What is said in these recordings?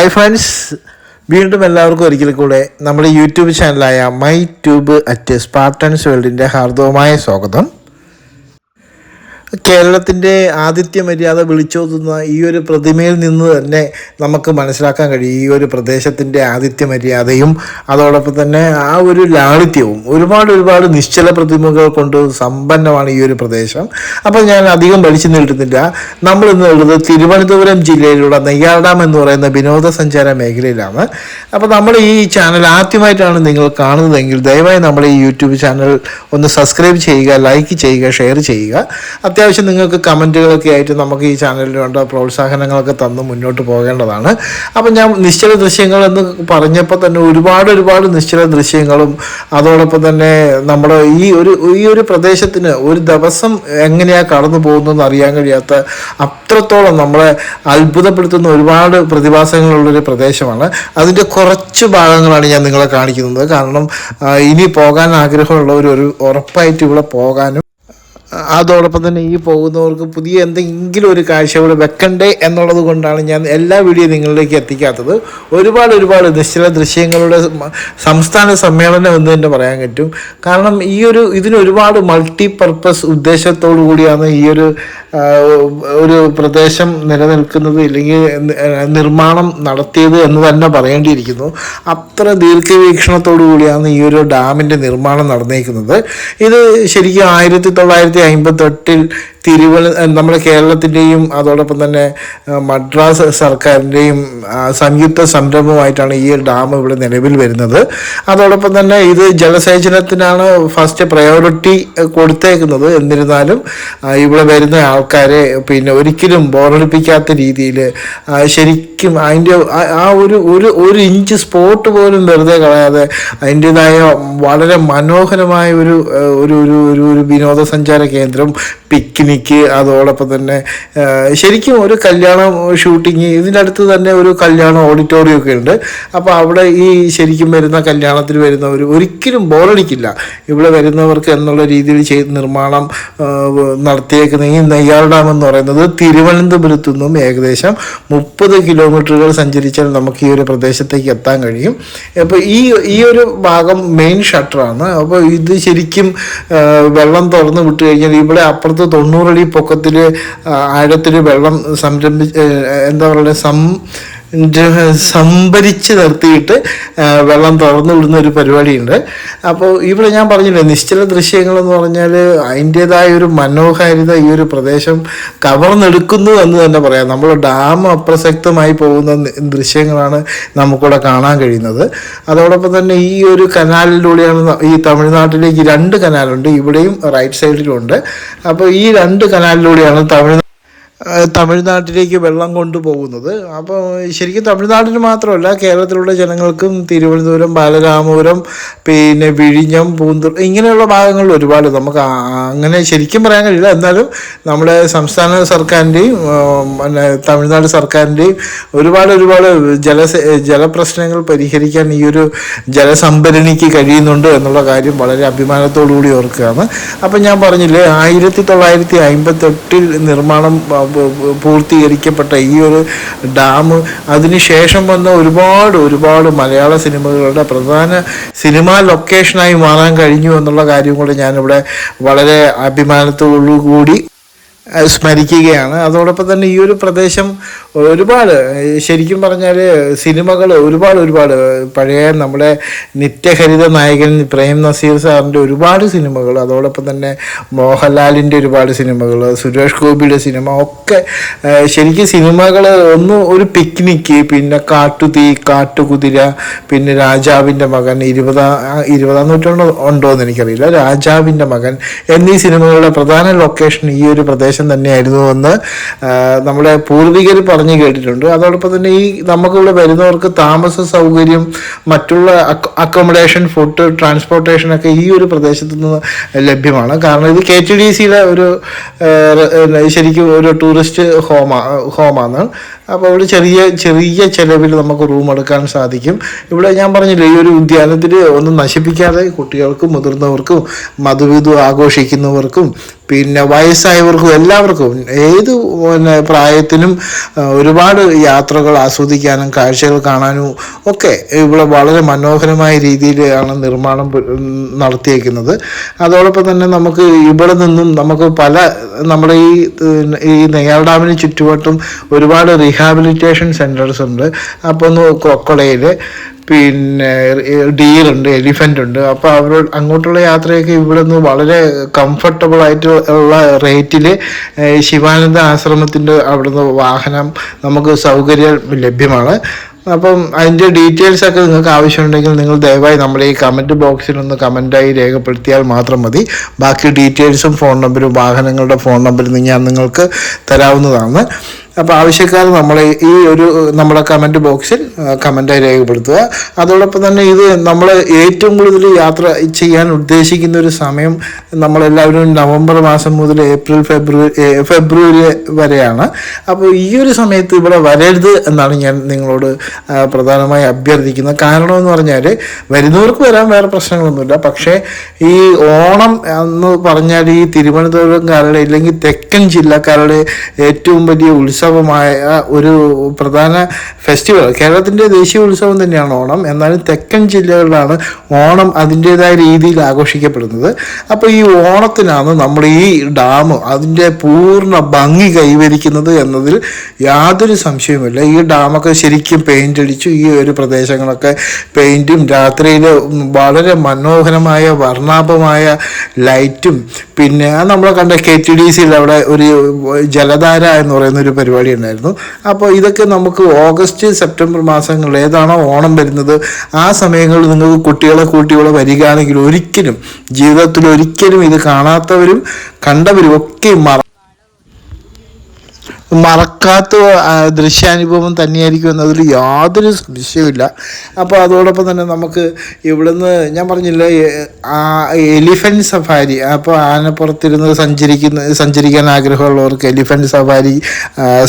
Hi friends വീണ്ടും എല്ലാവർക്കും ഒരിക്കൽ കൂടെ നമ്മുടെ യൂട്യൂബ് ചാനലായ മൈ ട്യൂബ് അറ്റ് സ്പാർട്ടൻസ് വേൾഡിന്റെ ഹാർദവമായ സ്വാഗതം. കേരളത്തിന്റെ ആതിഥ്യ മര്യാദ വിളിച്ചോതുന്ന ഈ ഒരു പ്രതിമയിൽ നിന്ന് തന്നെ നമുക്ക് മനസ്സിലാക്കാൻ കഴിയും. ഈ ഒരു പ്രദേശത്തിന്റെ ആതിഥ്യ മര്യാദയും അതോടൊപ്പം തന്നെ ആ ഒരു ലാളിത്യവും. ഒരുപാട് ഒരുപാട് നിശ്ചല പ്രതിമകൾ കൊണ്ട് സമ്പന്നമാണ് ഈ ഒരു പ്രദേശം. അപ്പോൾ ഞാൻ അധികം വലിച്ചു നീട്ടുന്നില്ല. നമ്മൾ ഇന്ന് ഉള്ളത് തിരുവനന്തപുരം ജില്ലയിലുള്ള നെയ്യാർ ഡാം എന്ന് പറയുന്ന വിനോദസഞ്ചാര മേഖലയിലാണ്. അപ്പോൾ നമ്മൾ ഈ ചാനൽ ആദ്യമായിട്ടാണ് നിങ്ങൾ കാണുന്നതെങ്കിൽ ദയവായി നമ്മുടെ ഈ യൂട്യൂബ് ചാനൽ ഒന്ന് സബ്സ്ക്രൈബ് ചെയ്യുക ലൈക്ക് ചെയ്യുക ഷെയർ ചെയ്യുക. അത്യാവശ്യം നിങ്ങൾക്ക് കമന്റുകളൊക്കെ ആയിട്ട് നമുക്ക് ഈ ചാനലിന് വേണ്ട പ്രോത്സാഹനങ്ങളൊക്കെ തന്ന് മുന്നോട്ട് പോകേണ്ടതാണ്. അപ്പം ഞാൻ നിശ്ചല ദൃശ്യങ്ങൾ എന്ന് പറഞ്ഞപ്പോൾ തന്നെ ഒരുപാട് ഒരുപാട് നിശ്ചല ദൃശ്യങ്ങളും അതോടൊപ്പം തന്നെ നമ്മുടെ ഈ ഒരു ഈ ഒരു പ്രദേശത്തിന് ഒരു ദിവസം എങ്ങനെയാണ് കടന്നു പോകുന്നതെന്ന് അറിയാൻ കഴിയാത്ത അത്രത്തോളം നമ്മളെ അത്ഭുതപ്പെടുത്തുന്ന ഒരുപാട് പ്രതിഭാസങ്ങളുള്ളൊരു പ്രദേശമാണ്. അതിന്റെ കുറച്ച് ഭാഗങ്ങളാണ് ഞാൻ നിങ്ങളെ കാണിക്കുന്നത്. കാരണം ഇനി പോകാൻ ആഗ്രഹമുള്ളവർ ഒരു ഉറപ്പായിട്ട് ഇവിടെ പോകാനും അതോടൊപ്പം തന്നെ ഈ പോകുന്നവർക്ക് പുതിയ എന്തെങ്കിലും ഒരു കാഴ്ച ഇവിടെ വെക്കണ്ടേ എന്നുള്ളത് കൊണ്ടാണ് ഞാൻ എല്ലാ വീഡിയോ നിങ്ങളിലേക്ക് എത്തിക്കാത്തത്. ഒരുപാട് ഒരുപാട് നിശ്ചല ദൃശ്യങ്ങളുടെ സംസ്ഥാന സമ്മേളനം എന്ന് തന്നെ പറയാൻ പറ്റും. കാരണം ഈ ഒരു ഇതിന് ഒരുപാട് മൾട്ടി പർപ്പസ് ഉദ്ദേശത്തോടു കൂടിയാണ് ഈ ഒരു ഒരു പ്രദേശം നിലനിൽക്കുന്നത് ഇല്ലെങ്കിൽ നിർമ്മാണം നടത്തിയത് എന്ന് തന്നെ പറയേണ്ടിയിരിക്കുന്നു. അത്ര ദീർഘവീക്ഷണത്തോടു കൂടിയാണ് ഈ ഒരു ഡാമിന്റെ നിർമ്മാണം നടന്നേക്കുന്നത്. ഇത് ശരിക്കും ആയിരത്തി തൊള്ളായിരത്തി അമ്പത്തെട്ടിൽ തിരുവന നമ്മുടെ കേരളത്തിന്റെയും അതോടൊപ്പം തന്നെ മദ്രാസ് സർക്കാരിന്റെയും സംയുക്ത സംരംഭമായിട്ടാണ് ഈ ഡാം ഇവിടെ നിലവിൽ വരുന്നത്. അതോടൊപ്പം തന്നെ ഇത് ജലസേചനത്തിനാണ് ഫസ്റ്റ് പ്രയോറിറ്റി കൊടുത്തേക്കുന്നത്. എന്നിരുന്നാലും ഇവിടെ വരുന്ന ആൾക്കാരെ പിന്നെ ഒരിക്കലും ബോറടിപ്പിക്കാത്ത രീതിയിൽ ശരിക്കും അതിന്റെ ആ- ഒരു ഒരു ഒരു ഇഞ്ച് സ്പോട്ട് പോലും വെറുതെ കളയാതെ അതിന്റെതായ വളരെ മനോഹരമായ ഒരു ഒരു ഒരു ഒരു വിനോദസഞ്ചാര കേന്ദ്രം പിക്നിക്ക് അതോടൊപ്പം തന്നെ ശരിക്കും ഒരു കല്യാണം ഷൂട്ടിങ് ഇതിനടുത്ത് തന്നെ ഒരു കല്യാണ ഓഡിറ്റോറിയം ഒക്കെ ഉണ്ട്. അപ്പോൾ അവിടെ ഈ ശരിക്കും വരുന്ന കല്യാണത്തിന് വരുന്നവർ ഒരിക്കലും ബോറടിക്കില്ല ഇവിടെ വരുന്നവർക്ക് എന്നുള്ള രീതിയിൽ ചെയ്ത് നിർമ്മാണം നടത്തിയേക്കുന്ന ഈ നെയ്യാർ ഡാം എന്ന് പറയുന്നത് തിരുവനന്തപുരത്തു നിന്നും ഏകദേശം മുപ്പത് കിലോമീറ്ററുകൾ സഞ്ചരിച്ചാൽ നമുക്ക് ഈ ഒരു പ്രദേശത്തേക്ക് എത്താൻ കഴിയും. അപ്പോൾ ഈ ഈ ഒരു ഭാഗം മെയിൻ ഷട്ടറാണ് അപ്പോൾ ഇത് ശരിക്കും വെള്ളം തുറന്ന് വിട്ട് കഴിഞ്ഞാൽ ഇവിടെ അപ്പുറത്ത് തൊണ്ണൂറടി പൊക്കത്തിൽ ആഴത്തിൽ വെള്ളം സംരംഭി എന്താ പറയുക സം സംഭരിച്ച് നിർത്തിയിട്ട് വെള്ളം തുറന്നു വിടുന്ന ഒരു പരിപാടിയുണ്ട്. അപ്പോൾ ഇവിടെ ഞാൻ പറഞ്ഞില്ലേ നിശ്ചല ദൃശ്യങ്ങൾ എന്ന് പറഞ്ഞാൽ അതിന്റെതായ ഒരു മനോഹാരിത ഈ ഒരു പ്രദേശം കവർന്നെടുക്കുന്നു എന്ന് തന്നെ പറയാം. നമ്മൾ ഡാം അപ്രസക്തമായി പോകുന്ന ദൃശ്യങ്ങളാണ് നമുക്കിവിടെ കാണാൻ കഴിയുന്നത്. അതോടൊപ്പം തന്നെ ഈ ഒരു കനാലിലൂടെയാണ് ഈ തമിഴ്നാട്ടിലേക്ക് രണ്ട് കനാലുണ്ട് ഇവിടെയും റൈറ്റ് സൈഡിലുണ്ട്. അപ്പോൾ ഈ രണ്ട് കനാലിലൂടെയാണ് തമിഴ് ആ, തമിഴ്നാട്ടിലേക്ക് വെള്ളം കൊണ്ടുപോകുന്നത്. അപ്പോൾ ശരിക്കും തമിഴ്നാട്ടിന് മാത്രമല്ല കേരളത്തിലുള്ള ജനങ്ങൾക്കും തിരുവനന്തപുരം ബാലരാമപുരം പിന്നെ വിഴിഞ്ഞം പൂന്തൂർ ഇങ്ങനെയുള്ള ഭാഗങ്ങളിൽ ഒരുപാട് നമുക്ക് അങ്ങനെ ശരിക്കും പറയാൻ കഴിയില്ല. എന്നാലും നമ്മുടെ സംസ്ഥാന സർക്കാരിന്റെയും പിന്നെ തമിഴ്നാട് സർക്കാരിന്റെയും ഒരുപാട് ഒരുപാട് ജല ജലപ്രശ്നങ്ങൾ പരിഹരിക്കാൻ ഈ ഒരു ജലസംഭരണിക്ക് കഴിയുന്നുണ്ട് എന്നുള്ള കാര്യം വളരെ അഭിമാനത്തോടു കൂടി ഓർക്കുകയാണ്. അപ്പം ഞാൻ പറഞ്ഞില്ലേ ആയിരത്തി തൊള്ളായിരത്തി അമ്പത്തെട്ടിൽ നിർമ്മാണം പൂർത്തീകരിക്കപ്പെട്ട ഈ ഒരു ഡാം. അതിനുശേഷം വന്ന ഒരുപാട് ഒരുപാട് മലയാള സിനിമകളുടെ പ്രധാന സിനിമാ ലൊക്കേഷനായി മാറാൻ കഴിഞ്ഞു എന്നുള്ള കാര്യം കൂടെ ഞാനിവിടെ വളരെ അഭിമാനത്തോടു കൂടി സ്മരിക്കുകയാണ്. അതോടൊപ്പം തന്നെ ഈ ഒരു പ്രദേശം ഒരുപാട് ശരിക്കും പറഞ്ഞാൽ സിനിമകൾ ഒരുപാട് ഒരുപാട് പഴയ നമ്മുടെ നിത്യഹരിത നായകൻ പ്രേം നസീർ സാറിന്റെ ഒരുപാട് സിനിമകൾ അതോടൊപ്പം തന്നെ മോഹൻലാലിന്റെ ഒരുപാട് സിനിമകൾ സുരേഷ് ഗോപിയുടെ സിനിമ ഒക്കെ ശരിക്കും സിനിമകൾ ഒന്ന് ഒരു പിക്നിക്ക് പിന്നെ കാട്ടുതീ കാട്ടുകുതിര പിന്നെ രാജാവിന്റെ മകൻ ഇരുപതാം ഇരുപതാം നൂറ്റാണ്ട് ഉണ്ടോ എന്ന് എനിക്കറിയില്ല. രാജാവിന്റെ മകൻ എന്നീ സിനിമകളുടെ പ്രധാന ലൊക്കേഷൻ ഈ ഒരു പ്രദേശം തന്നെയായിരുന്നു എന്ന് നമ്മുടെ പൂർവികർ പറഞ്ഞു കേട്ടിട്ടുണ്ട്. അതോടൊപ്പം തന്നെ ഈ നമുക്കിവിടെ വരുന്നവർക്ക് താമസ സൗകര്യം മറ്റുള്ള അക്കോമഡേഷൻ ഫുഡ് ട്രാൻസ്പോർട്ടേഷൻ ഒക്കെ ഈ ഒരു പ്രദേശത്തു നിന്ന് ലഭ്യമാണ്. കാരണം ഇത് കെ ടി ഡി സിയുടെ ഒരു ശരിക്കും ഒരു ടൂറിസ്റ്റ് ഹോമാ ഹോമാണ് അപ്പോൾ അവിടെ ചെറിയ ചെറിയ ചിലവിൽ നമുക്ക് റൂം എടുക്കാൻ സാധിക്കും. ഇവിടെ ഞാൻ പറഞ്ഞില്ലേ ഈ ഒരു ഉദ്യാനത്തിൽ ഒന്നും നശിപ്പിക്കാതെ കുട്ടികൾക്കും മുതിർന്നവർക്കും മധുവിധു ആഘോഷിക്കുന്നവർക്കും പിന്നെ വയസ്സായവർക്കും എല്ലാവർക്കും ഏത് പിന്നെ പ്രായത്തിനും ഒരുപാട് യാത്രകൾ ആസ്വദിക്കാനും കാഴ്ചകൾ കാണാനും ഒക്കെ ഇവിടെ വളരെ മനോഹരമായ രീതിയിലാണ് നിർമ്മാണം നടത്തിയേക്കുന്നത്. അതോടൊപ്പം തന്നെ നമുക്ക് ഇവിടെ നിന്നും നമുക്ക് പല നമ്മുടെ ഈ ഈ നെയ്യാർ ഡാമിന് ചുറ്റുവട്ടം ഒരുപാട് റീഹാബിലിറ്റേഷൻ സെന്റേഴ്സ് ഉണ്ട്. അപ്പോൾ ഒന്ന് കൊക്കളയിൽ പിന്നെ ഡീറുണ്ട് എലിഫന്റ് ഉണ്ട്. അപ്പോൾ അവരോട് അങ്ങോട്ടുള്ള യാത്രയൊക്കെ ഇവിടെ നിന്ന് വളരെ കംഫർട്ടബിൾ ആയിട്ട് ഉള്ള റേറ്റിൽ ശിവാനന്ദ ആശ്രമത്തിന്റെ അവിടുന്ന് വാഹനം നമുക്ക് സൗകര്യം ലഭ്യമാണ്. അപ്പം അതിന്റെ ഡീറ്റെയിൽസ് ഒക്കെ നിങ്ങൾക്ക് ആവശ്യമുണ്ടെങ്കിൽ നിങ്ങൾ ദയവായി നമ്മുടെ ഈ കമന്റ് ബോക്സിൽ ഒന്ന് കമന്റായി രേഖപ്പെടുത്തിയാൽ മാത്രം മതി. ബാക്കി ഡീറ്റെയിൽസും ഫോൺ നമ്പരും വാഹനങ്ങളുടെ ഫോൺ നമ്പരും ഞാൻ നിങ്ങൾക്ക് തരാവുന്നതാണ്. അപ്പോൾ ആവശ്യക്കാർ നമ്മളെ ഈ ഒരു നമ്മുടെ കമന്റ് ബോക്സിൽ കമന്റായി രേഖപ്പെടുത്തുക. അതോടൊപ്പം തന്നെ ഇത് നമ്മൾ ഏറ്റവും കൂടുതൽ യാത്ര ചെയ്യാൻ ഉദ്ദേശിക്കുന്ന ഒരു സമയം നമ്മളെല്ലാവരും നവംബർ മാസം മുതൽ ഏപ്രിൽ ഫെബ്രുവരി ഫെബ്രുവരി വരെയാണ്. അപ്പോൾ ഈ ഒരു സമയത്ത് ഇവിടെ വരരുത് എന്നാണ് ഞാൻ നിങ്ങളോട് പ്രധാനമായി അഭ്യർത്ഥിക്കുന്നത്. കാരണം എന്ന് പറഞ്ഞാൽ വരുന്നവർക്ക് വരാൻ വേറെ പ്രശ്നങ്ങളൊന്നുമില്ല. പക്ഷേ ഈ ഓണം എന്ന് പറഞ്ഞാൽ ഈ തിരുവനന്തപുരംകാരുടെ അല്ലെങ്കിൽ തെക്കൻ ജില്ലക്കാരുടെ ഏറ്റവും വലിയ ഉത്സവമായ ഒരു പ്രധാന ഫെസ്റ്റിവൽ കേരളത്തിന്റെ ദേശീയ ഉത്സവം തന്നെയാണ് ഓണം. എന്നാലും തെക്കൻ ജില്ലകളിലാണ് ഓണം അതിന്റെതായ രീതിയിൽ ആഘോഷിക്കപ്പെടുന്നത്. അപ്പോൾ ഈ ഓണത്തിനാണ് നമ്മൾ ഈ ഡാം അതിന്റെ പൂർണ ഭംഗി കൈവരിക്കുന്നത് എന്നതിൽ യാതൊരു സംശയവുമില്ല. ഈ ഡാമൊക്കെ ശരിക്കും പെയിന്റ് അടിച്ചു. ഈ ഒരു പ്രദേശങ്ങളൊക്കെ പെയിന്റും രാത്രിയിൽ വളരെ മനോഹരമായ വർണാഭമായ ലൈറ്റും പിന്നെ നമ്മൾ കണ്ട കെ ടി ഡി സിയിൽ അവിടെ ഒരു ജലധാര എന്ന് പറയുന്ന ഒരു പരിപാടി ഉണ്ടായിരുന്നു അപ്പോൾ ഇതൊക്കെ നമുക്ക് ഓഗസ്റ്റ് സെപ്റ്റംബർ മാസങ്ങളിൽ ഏതാണോ ഓണം വരുന്നത് ആ സമയങ്ങളിൽ നിങ്ങൾക്ക് കുട്ടികളെ കൂട്ടികളെ വരികയാണെങ്കിൽ ഒരിക്കലും ജീവിതത്തിൽ ഒരിക്കലും ഇത് കാണാത്തവരും കണ്ടവരും ഒക്കെ മറ മറക്കാത്ത ദൃശ്യാനുഭവം തന്നെയായിരിക്കും എന്നതിൽ യാതൊരു സംശയമില്ല അപ്പോൾ അതോടൊപ്പം തന്നെ നമുക്ക് ഇവിടുന്ന് ഞാൻ പറഞ്ഞില്ല എലിഫന്റ് സഫാരി അപ്പോൾ ആനപ്പുറത്തിരുന്ന് സഞ്ചരിക്കുന്ന സഞ്ചരിക്കാൻ ആഗ്രഹമുള്ളവർക്ക് എലിഫന്റ് സഫാരി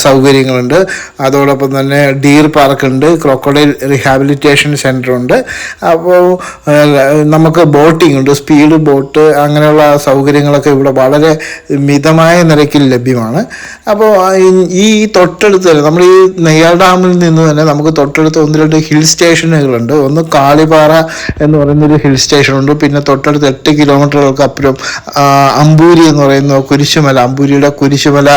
സൗകര്യങ്ങളുണ്ട്. അതോടൊപ്പം തന്നെ ഡീർ പാർക്കുണ്ട് ക്രോക്കോഡൈൽ റീഹാബിലിറ്റേഷൻ സെന്റർ ഉണ്ട് അപ്പോൾ നമുക്ക് ബോട്ടിംഗ് ഉണ്ട് സ്പീഡ് ബോട്ട് അങ്ങനെയുള്ള സൗകര്യങ്ങളൊക്കെ ഇവിടെ വളരെ മിതമായ നിരക്കിൽ ലഭ്യമാണ്. അപ്പോൾ ഈ തൊട്ടടുത്ത് തന്നെ നമ്മൾ ഈ നെയ്യാർ ഡാമിൽ നിന്ന് തന്നെ നമുക്ക് തൊട്ടടുത്ത് ഒന്ന് രണ്ട് ഹിൽ സ്റ്റേഷനുകളുണ്ട്. ഒന്ന് കാളിപാറ എന്ന് പറയുന്ന ഒരു ഹിൽ സ്റ്റേഷൻ ഉണ്ട് പിന്നെ തൊട്ടടുത്ത് എട്ട് കിലോമീറ്ററുകൾക്ക് അപ്പുറം അമ്പൂരി എന്ന് പറയുന്ന കുരിശുമല അമ്പൂരിയുടെ കുരിശുമല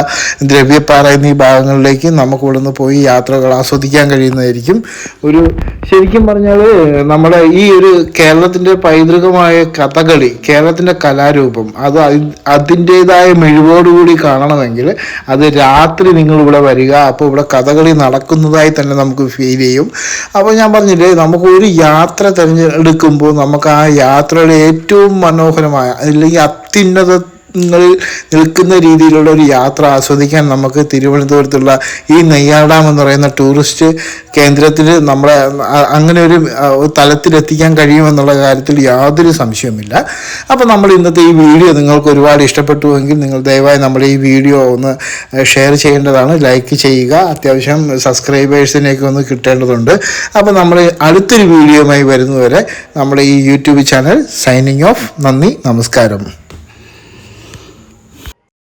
ദ്രവ്യപ്പാറ എന്നീ ഭാഗങ്ങളിലേക്ക് നമുക്ക് ഇവിടുന്ന് പോയി യാത്രകൾ ആസ്വദിക്കാൻ കഴിയുന്നതായിരിക്കും. ഒരു ശരിക്കും പറഞ്ഞാൽ നമ്മുടെ ഈ ഒരു കേരളത്തിന്റെ പൈതൃകമായ കഥകളി കേരളത്തിന്റെ കലാരൂപം അത് അതിന്റേതായ മിഴിവോടുകൂടി കാണണമെങ്കിൽ അത് രാത്രി നിങ്ങൾ ഇവിടെ വരിക അപ്പോൾ ഇവിടെ കഥകളി നടക്കുന്നതായി തന്നെ നമുക്ക് ഫീൽ ചെയ്യും. അപ്പോൾ ഞാൻ പറഞ്ഞില്ലേ നമുക്ക് ഒരു യാത്ര തിരഞ്ഞെടുക്കുമ്പോൾ നമുക്ക് ആ യാത്രയുടെ ഏറ്റവും മനോഹരമായ അല്ലെങ്കിൽ അത്യുന്നത നിൽക്കുന്ന രീതിയിലുള്ള ഒരു യാത്ര ആസ്വദിക്കാൻ നമുക്ക് തിരുവനന്തപുരത്തുള്ള ഈ നെയ്യാർ ഡാം എന്ന് പറയുന്ന ടൂറിസ്റ്റ് കേന്ദ്രത്തിൽ നമ്മളെ അങ്ങനെ ഒരു തലത്തിലെത്തിക്കാൻ കഴിയുമെന്നുള്ള കാര്യത്തിൽ യാതൊരു സംശയവുമില്ല. അപ്പോൾ നമ്മൾ ഇന്നത്തെ ഈ വീഡിയോ നിങ്ങൾക്ക് ഒരുപാട് ഇഷ്ടപ്പെട്ടുവെങ്കിൽ നിങ്ങൾ ദയവായി നമ്മുടെ ഈ വീഡിയോ ഒന്ന് ഷെയർ ചെയ്യേണ്ടതാണ്. ലൈക്ക് ചെയ്യുക. അത്യാവശ്യം സബ്സ്ക്രൈബേഴ്സിനെയൊക്കെ ഒന്ന് കിട്ടേണ്ടതുണ്ട്. അപ്പോൾ നമ്മൾ അടുത്തൊരു വീഡിയോയുമായി വരുന്നവരെ നമ്മുടെ ഈ യൂട്യൂബ് ചാനൽ സൈനിങ് ഓഫ് നന്ദി നമസ്കാരം.